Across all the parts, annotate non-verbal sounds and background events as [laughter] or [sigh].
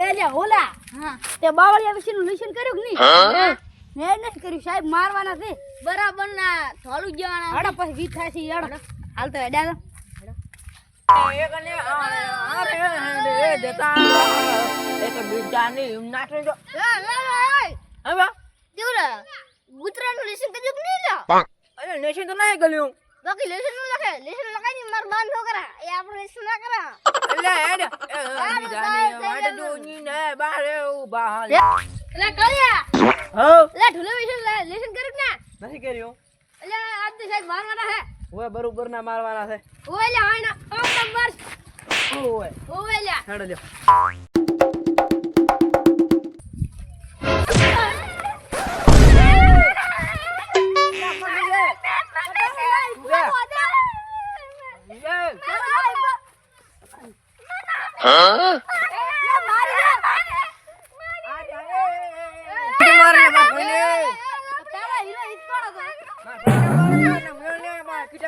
એટલે ઓલા. હા. તે બાવળિયા વિશેનું લેશન કર્યું કે નહીં? મેં નથી કર્યું સાહેબ મારવાના છે. બરાબર ના થોડું જવાના હડો પછી થાય છે હેડો. હાલ તો હેડા ગુતરાનું લેસન કર્યું કે નહીં લ્યો અરે લેશન તો નહીં ગલ્યું બાકી લેસનનું લખે લેસન લખાઈ માર બાન નો કરા. એ આપણો લેસન ના કરા. એટલે હેડ વાટ જોની ને બારે ઊભા હાલ. એટલે કર્યા. હો? એટલે ઢુલો લેસન લેસન કર્યું ના? નથી કર્યું. એટલે આજ તો સાહેબ મારવાના હે. ઓય બરોબર ના મારવાના છે. ઓય લે આઈના ઓમ નંબર ઓય ઓય લે. હેડ લ્યો.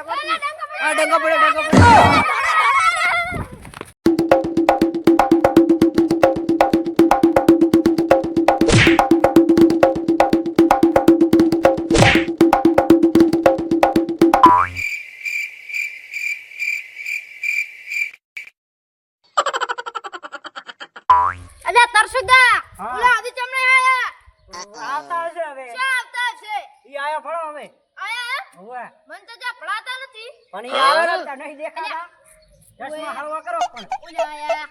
આ ડંગા પડે ડંગા પડે અલ્યા તરસુદા હા. ઓલા આદિ ચમણે આયા. આવતા હશે હવે. આવતા છે ઈ આયા ફળો હોવે. મને તો જા પડાતા નથી. પણ એ આવે તો નહીં દેખાતા. ચશ્મા હળવા કરો પણ. ઓલા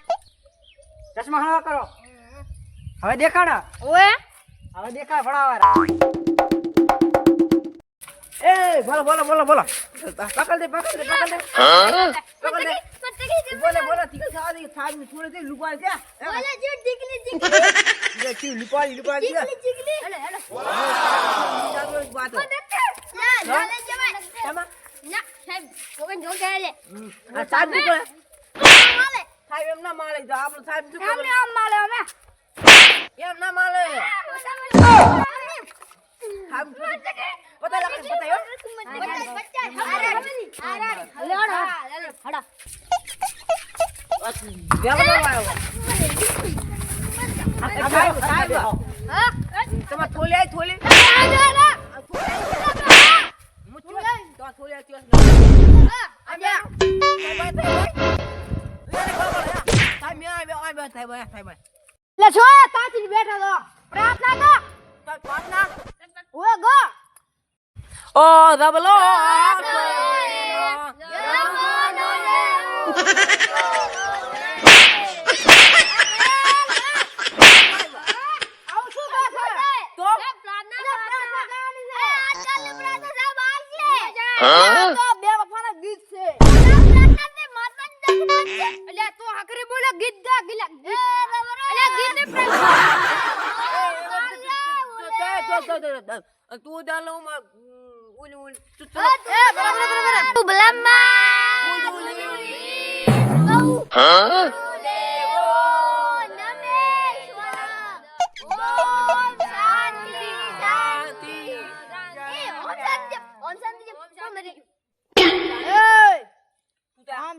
ચશ્મા હળવા કરો. હવે દેખાડા. ઓએ હવે દેખાય ફળાવાળા એ બોલો બોલો બોલો બોલો. પકડ દે પકડ દે પકડ દે. પકડ દે. બોલે બોલે આ સાહેબનું માલે સાહેબ એમ ના માલે. તો આપણો સાહેબ શું કરે આમ માલે અમે. એમ ના માલે. સાહેબ પતા લાગે પતા યો તમાર થોલી આઈ થોલી. મુચ્ચુ તો થોલી ત્યોસ લે છો તાથી બેઠા તો પ્રાર્થના તો. ઓય ગો. ઓ ધબલો આવું શું કહે છે તો તો બે વફાના ગીત છે તું હકરી બોલે ગીત ગા ગિલા. તું દાલો માં ઉલ ઉલ એ બરાબર બરાબર. બલમ્મા હા?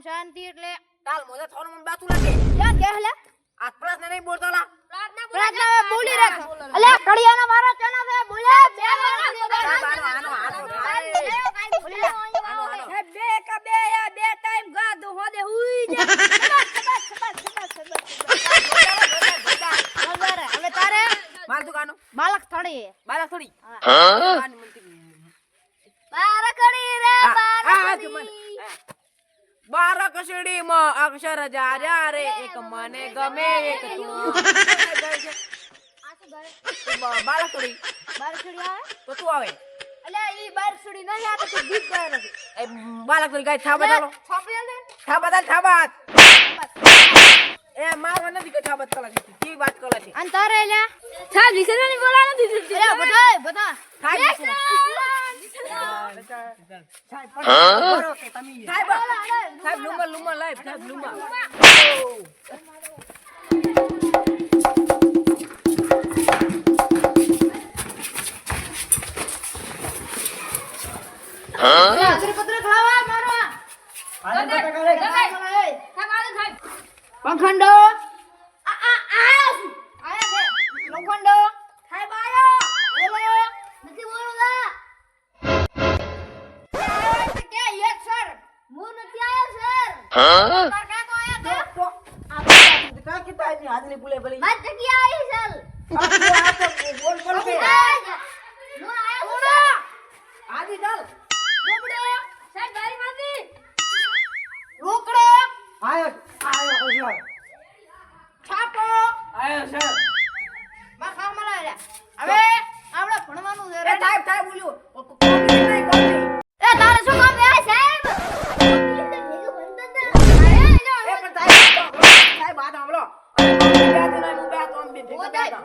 શાંતિ એટલે તાલ મોજા થોન મન બાતું લાગે યાર કે હલે આ પ્રાર્થના નહીં બોલતો લા પ્રાર્થના બોલી રાખ અલે કડિયાના મારો ચણા છે બોલે બે આનો આનો આનો બે કા બે યા બે ટાઈમ ગાધો દો હોદે હુઈ જા હવે તારે માર તું કાનો બાલક થડી બાલા થોડી હા કાન મનતી બારકડી રે આ આ બારકડી મને બારા કસડી અક્ષર જા રે એક મને ગમે એક તું બાળકડી બાળકડી. આવે તો તું આવે. અલે ઈ બાર છોડી નહીં આ તો ગીત ગાય નથી એ બાળકડી ગાય થાબા ચાલો થાબા ચાલ થાબા એ મારવા નથી કે થાબા કલા છે કી વાત કલા છે? અને તારે લે સાહેબ લીસનની બોલા નથી અરે બધા બધા. થાય સાહેબ લુમા લુમા લાઈવ સાહેબ લુમા પંખંડો. હાથની પુલે ભલી માર જગ્યા આવી ચાલ આ તો [laughs] બોલ બોલ કે હું આયો આદિ ચાલ. બોબડો સાહેબ ગાડી માંથી રોકડો. આયો આયો છાપો. આયો સર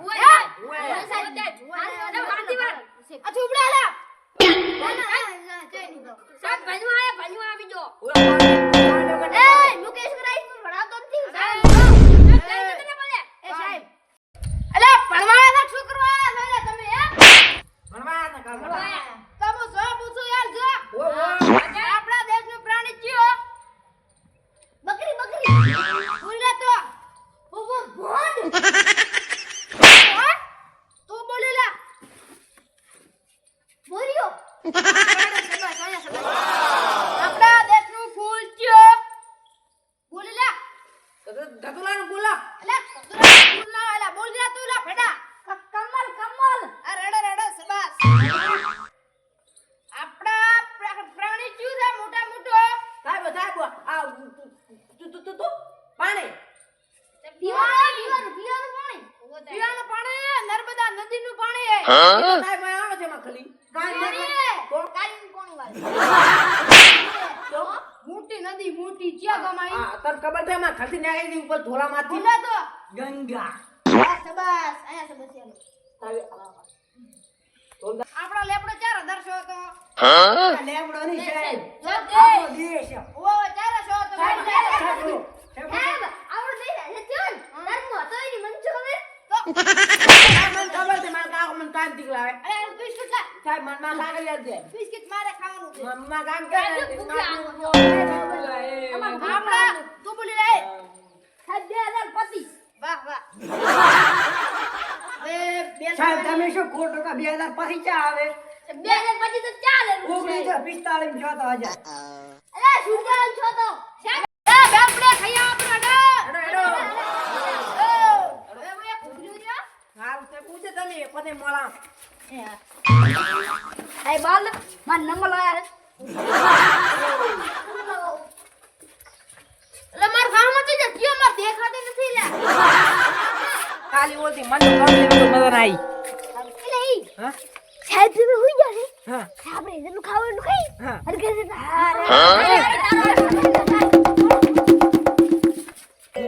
આયા. ભણવા આવી જો ઓય, ઓય, ઓય, ઓય, એ મુકેશ રાઈસનું ભણાવતો નથી સાહેબ એ સાહેબ અલે ભણવા આયા શું કરવા આયા છો તમે હે ભણવા આયા તા કામ કરવા. તમે સો પૂછો યાર જો ઓય, ઓય. આપણા દેશનું પ્રાણી કયો બકરી બકરી બોલે તો ઊભો ભોંડ હે? તું બોલી લા બોલ્યો આપણા દેશનું ફૂલ કયો બોલી લા ગધ- ગધુલાનું બોલા અલે કુતરા ફૂલ ના એલા બોલ જા તું લા ફેડા કમલ કમલ આ રેડો રેડો સબાસ આપણા પ્રાણી કયું છે? મોટા મોટો? સાહેબ સાહેબ આ તું તું તું તું પાણી. પીવાનું પીવાનું પીવાનું નર્મદા નદીનું હે? છે. હે. મોટી નદી મોટી ક્યાં ગમાઈ આ તને ખબર છે એમાં ખસી નાખી હતી ઉપર ગંગા. બસ બસ અહીંયા ધોલદા- આપણો લેપડો ચાર હજાર હતો. આ લેબડો નહીં સાહેબ જો આપણો તે. દેશ છે. ઓ ચાર સાહેબ, છે. ધર્મ હતો એની મન છો હવે છે. છે છે આપણા તું સાહેબ બે હજાર પચીસ. વાહ વાહ. સાહેબ તમે શું ખોટો કા બે હજાર પછી ચા આવે? બે હજાર પછી તો ચાલે ઓગણીસો પિસ્તાલીસ છ તો હજાર અરે સુરજાન છો તો? એ પૂછે તમે પતે મોળા સાહેબ બાલ. મારા નંબર લાયા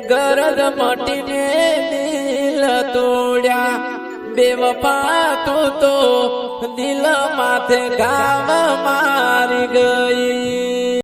ગરજ મટીને દિલ તોડ્યા. બેવફા તું તો દિલ માથે ગામ મારી ગઈ.